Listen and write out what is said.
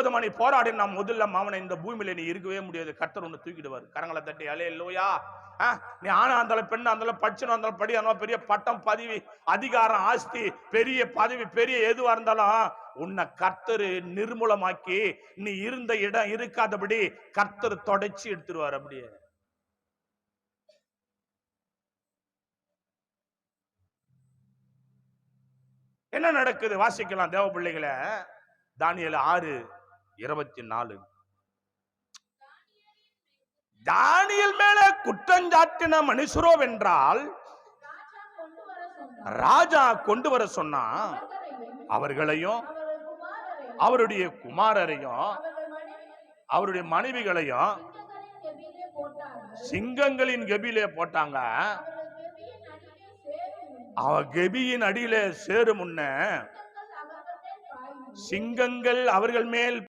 விரோதமா நீ போராடி நான் முதல்ல மாமனை இந்த பூமியில நீ இருக்கவே முடியாது. கத்தர் ஒன்று தூக்கிடுவார். கரங்களை தட்டி அலே இல்லையா நீ ஆனா அந்த பெண்ணா அந்த படிச்சுனா அந்த படி அந்த பெரிய பட்டம் பதவி அதிகாரம் ஆஸ்தி பெரிய பதவி பெரிய எதுவா இருந்தாலும் உன்னை கர்த்தர் நிர்மூலமாக்கி நீ இருந்த இடம் இருக்காதபடி கர்த்தர் தொடச்சி எடுத்துருவார் அப்படியே. என்ன நடக்குது? வாசிக்கலாம் தேவ பிள்ளைகளை. தானியல் ஆறு இருபத்தி நாலு தானியல் மேல குற்றஞ்சாட்டின மனுஷரோ வென்றால் ராஜா கொண்டு வர சொன்னா அவர்களையும் அவருடைய குமாரரையும் அவருடைய மனைவிகளையும் சிங்கங்களின் கெபிலே போட்டாங்க. அவ கெபியின் அடியிலே சேரும் முன்ன சிங்கங்கள் அவர்கள் மேல்